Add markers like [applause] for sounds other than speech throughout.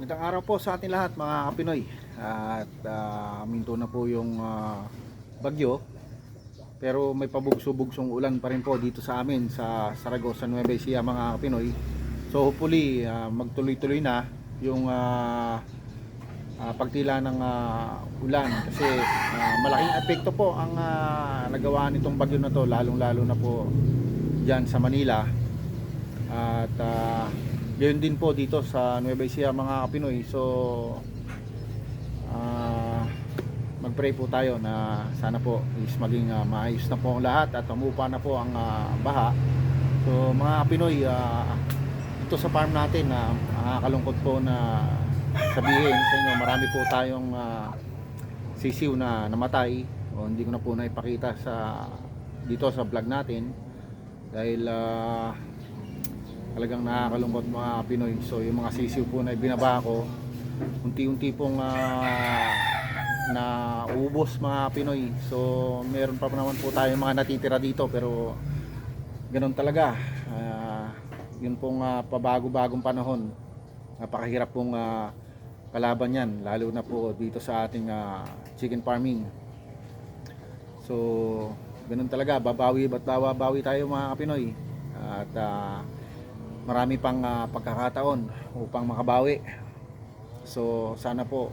Magandang araw po sa ating lahat mga Kapinoy At uh, minto na po yung ah, bagyo. Pero may pabugso-bugsong ulan pa rin po dito sa amin Sa Saragossa, Nueva Ecija mga Kapinoy So hopefully ah, magtuloy-tuloy na yung ah, ah, pagtila ng ah, ulan. Kasi ah, malaking epekto po ang ah, nagawa nitong bagyo na to Lalong-lalo na po dyan sa Manila. At ah, Gayon din po dito sa Nueva Ecija mga Pinoy. So ah mag-pray po tayo na sana po is maging ah, maayos na po ang lahat at umupa na po ang ah, baha. So mga Pinoy, ah, dito sa farm natin na nakakalungkot po na sabihin sa inyo marami po tayong ah, sisiw na namatay o hindi ko na po naipakita sa dito sa vlog natin dahil ah, talagang nakakalungkot mga Pinoy. So yung mga sisiw po na ibinaba ko, unti-unti pong ah, na ubos mga Pinoy. So meron pa naman po tayo mga natitira dito pero ganun talaga. Ah, yun pong ah, pabago-bagong panahon. Napakahirap pong ah, kalaban yan lalo na po dito sa ating ah, chicken farming. So ganun talaga, babawi ba't babawi tayo mga Pinoy. At ah, marami pang ah, pagkakataon upang makabawi. So sana po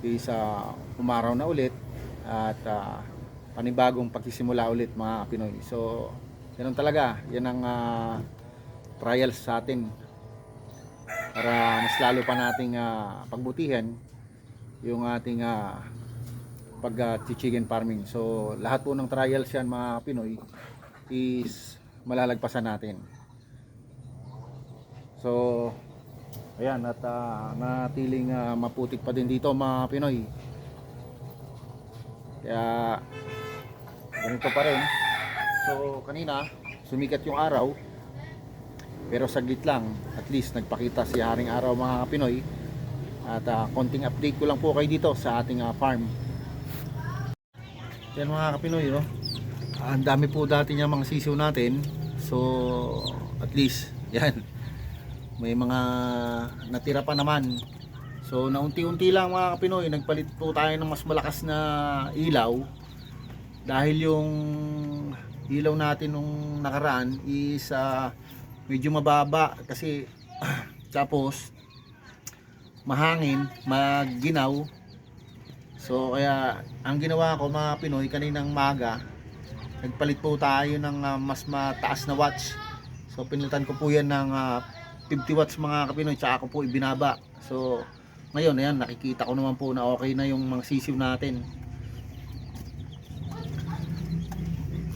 is ah, umaraw na ulit at ah, panibagong pagsisimula ulit mga Pinoy. So ganun talaga, yan ang ah, trials sa atin para mas lalo pa nating ah, pagbutihan yung ating uh, pag ah, chicken farming. So lahat po ng trials yan mga Pinoy is malalagpasan natin. So, ayan, at uh, natiling ah, maputik pa din dito mga Pinoy. Kaya, ganito pa rin. So, kanina, sumikat yung araw. Pero saglit lang, at least nagpakita si Haring Araw mga Pinoy. At ah, konting update ko lang po kayo dito sa ating ah, farm. Yan mga Kapinoy, no? Ang dami po dati niya mga sisiw natin. So, at least, [laughs] yan may mga natira pa naman. So naunti-unti lang mga kapinoy nagpalit po tayo ng mas malakas na ilaw. Dahil yung ilaw natin nung nakaraan is ah, medyo mababa kasi [clears throat] tapos mahangin magginaw so kaya ang ginawa ko mga pinoy kaninang maga nagpalit po tayo ng ah, mas mataas na watch. So pinilitan ko po yan ng ah, 50 watts mga kapinoy tsaka ako po ibinaba so ngayon ayan nakikita ko naman po na okay na yung mga sisiw natin.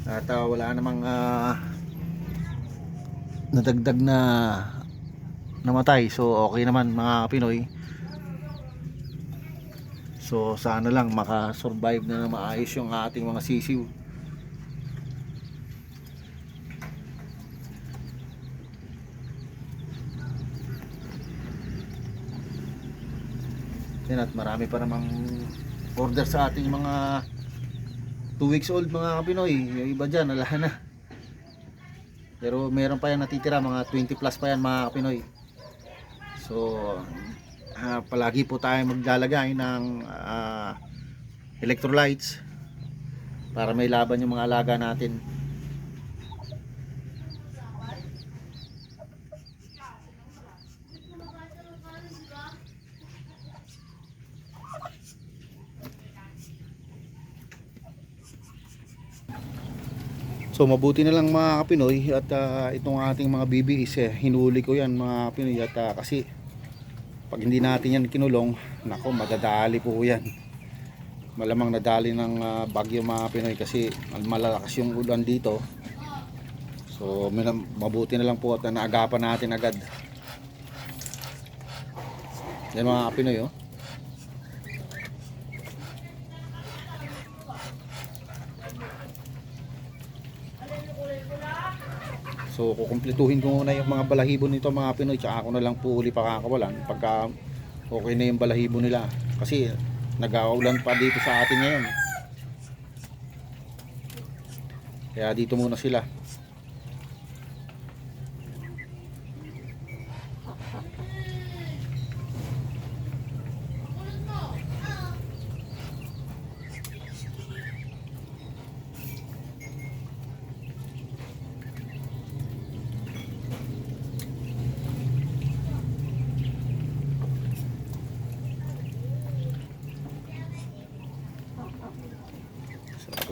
At ah, wala namang ah, nadagdag na namatay. So okay naman mga kapinoy. So sana lang makasurvive na na maayos yung ating mga sisiw Yan at marami pa namang order sa ating mga 2 weeks old mga Pinoy. Yung iba dyan, wala na. Pero meron pa yan natitira, mga 20 plus pa yan mga Pinoy. So, ah, palagi po tayo maglalagay ng ah, electrolytes para may laban yung mga alaga natin. So mabuti na lang mga Pinoy at ah, itong ating mga bibi is eh, hinuli ko yan mga Pinoy at ah, kasi pag hindi natin yan kinulong, nako madadali po yan. Malamang nadali ng ah, bagyo mga Pinoy kasi mal- malalakas yung ulan dito. So mabuti na lang po at naagapan natin agad. Yan mga Pinoy oh. So kukumpletuhin ko muna yung mga balahibo nito mga Pinoy tsaka ako na lang po uli pakakawalan pagka okay na yung balahibo nila kasi nag-aulan pa dito sa atin ngayon. Kaya dito muna sila.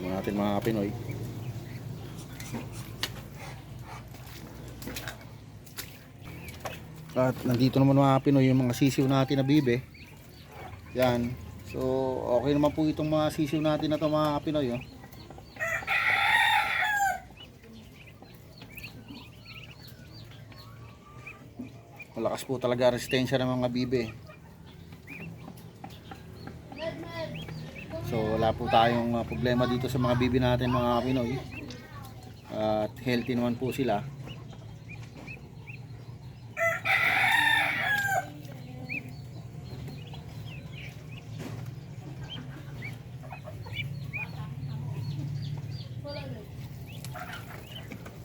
Natin mga Pinoy. At nandito naman mga Pinoy yung mga sisiw natin na bibe. Yan. So, okay naman po itong mga sisiw natin na to mga Pinoy. Oh. Malakas po talaga resistensya ng mga bibe. So wala po tayong uh, problema dito sa mga bibi natin mga Pinoy. At healthy naman po sila.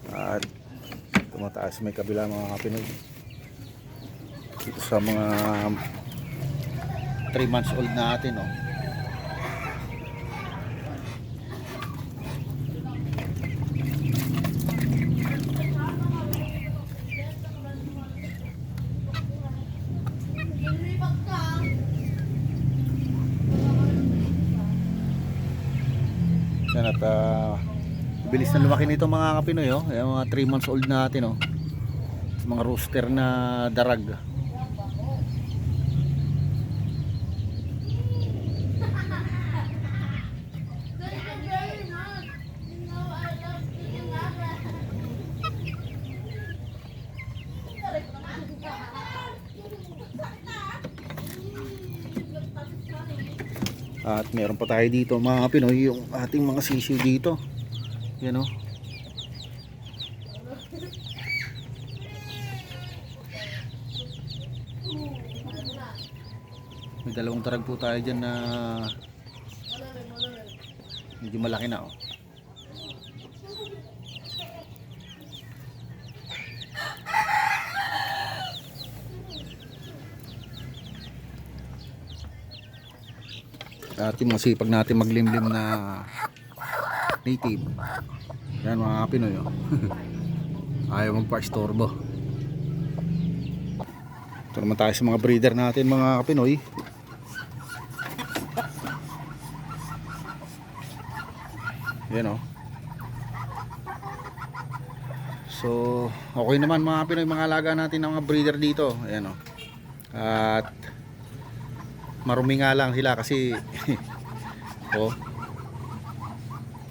At tumataas may kabila mga Pinoy. Dito sa mga 3 months old natin oh. Yan at ah, bilis na lumaki nito mga kapinoy oh. Ayan, mga 3 months old natin oh. Mga rooster na darag. At meron pa tayo dito mga Pinoy yung ating mga sisiw dito. Yan oh. May dalawang tarag po tayo dyan na medyo malaki na oh. At yung masipag natin maglimlim na native. Yan mga Pinoy oh. [laughs] Ayaw magpa-istorbo. Ito naman tayo sa mga breeder natin mga Pinoy. Yan oh. So, okay naman mga Pinoy, mga alaga natin ng mga breeder dito. Ayan oh. At marumi nga lang sila kasi [laughs] oh.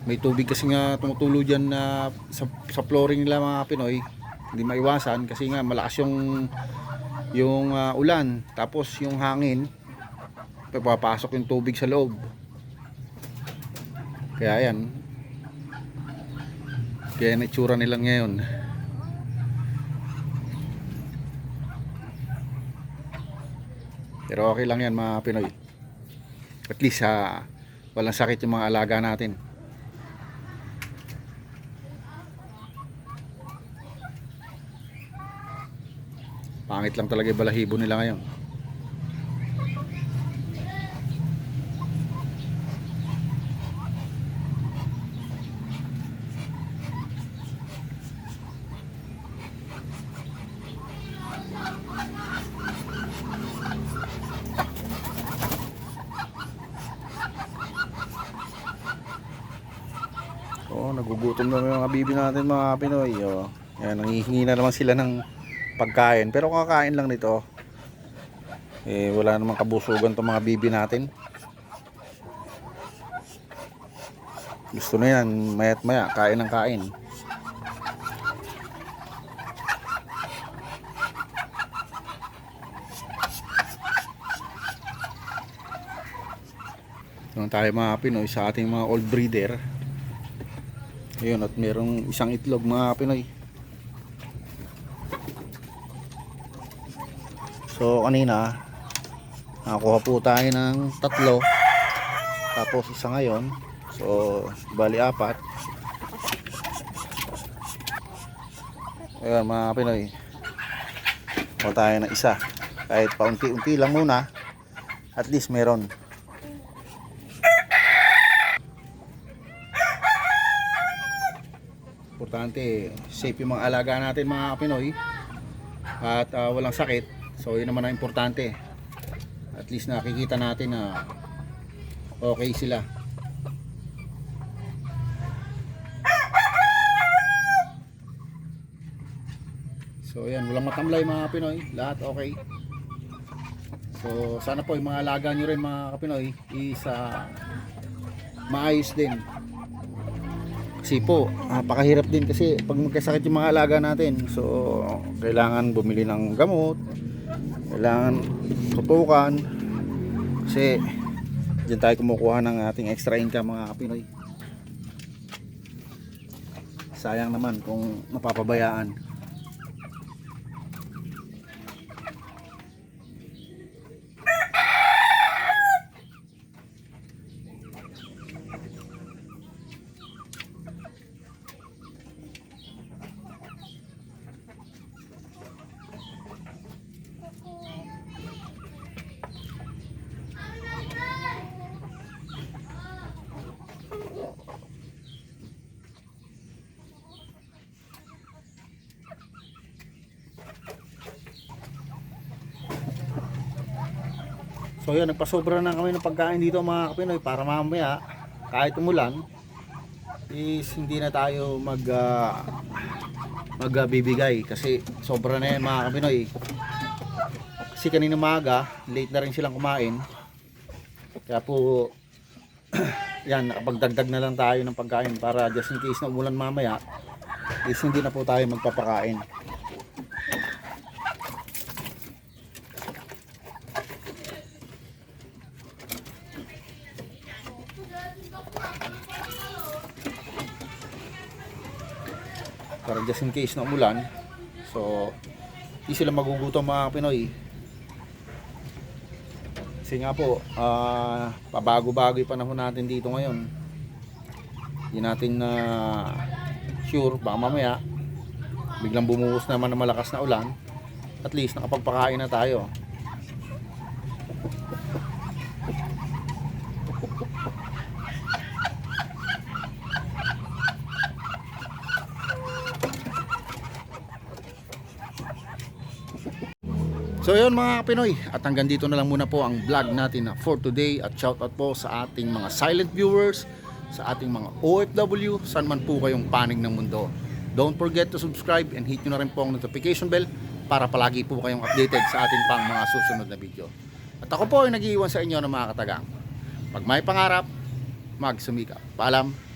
May tubig kasi nga tumutulo dyan na sa, sa flooring nila mga Pinoy hindi maiwasan kasi nga malakas yung yung ah, ulan tapos yung hangin papasok yung tubig sa loob. Kaya yan. Kaya yan itsura nila ngayon Pero okay lang yan mga Pinoy. At least ha, walang sakit yung mga alaga natin. Pangit lang talaga yung balahibo nila ngayon. Oo, nagugutom na yung mga bibi natin mga Pinoy. Oh. Yan, nangihingi na naman sila ng pagkain. Pero kakain lang nito. Eh, wala namang kabusugan tong mga bibi natin. Gusto na yan, mayat maya, kain ng kain. Doon tayo mga Pinoy sa ating mga old breeder. Ayun, at merong isang itlog mga Pinoy. So, kanina, nakakuha po tayo ng tatlo. Tapos isa ngayon. So, bali apat. Ayun mga Pinoy. Kuha tayo ng isa. Kahit paunti-unti lang muna. At least meron. importante safe yung mga alaga natin mga Pinoy. At uh, walang sakit. So yun naman ang importante. At least nakikita natin na okay sila. So yan. Walang matamlay mga Pinoy. Lahat okay. So sana po yung mga alaga nyo rin mga Pinoy is uh, maayos din. Kasi po, napakahirap din kasi pag magkasakit yung mga alaga natin. So kailangan bumili ng gamot, kailangan tutukan. Kasi diyan tayo kumukuha ng ating extra income mga Kapinoy. Sayang naman kung mapapabayaan. So yun, nagpasobra na kami ng pagkain dito mga kapinoy para mamaya kahit umulan is hindi na tayo mag ah, magbibigay kasi sobra na yan mga kapinoy. Kasi kanina maga, late na rin silang kumain. Kaya po [clears throat] yan, nakapagdagdag na lang tayo ng pagkain para just in case na umulan mamaya is hindi na po tayo magpapakain. Para just in case na umulan. So hindi sila magugutom mga Pinoy. Kasi nga po ah, pabago-bago yung panahon natin dito ngayon. Hindi natin na sure baka mamaya biglang bumuhos naman ng malakas na ulan. At least nakapagpakain na tayo So yun mga Pinoy, at hanggang dito na lang muna po ang vlog natin na for today at shoutout po sa ating mga silent viewers, sa ating mga OFW, saan man po kayong panig ng mundo. Don't forget to subscribe and hit nyo na rin po ang notification bell para palagi po kayong updated sa ating pang mga susunod na video. At ako po ay nag-iiwan sa inyo ng mga katagang. Pag may pangarap, magsumikap. Paalam!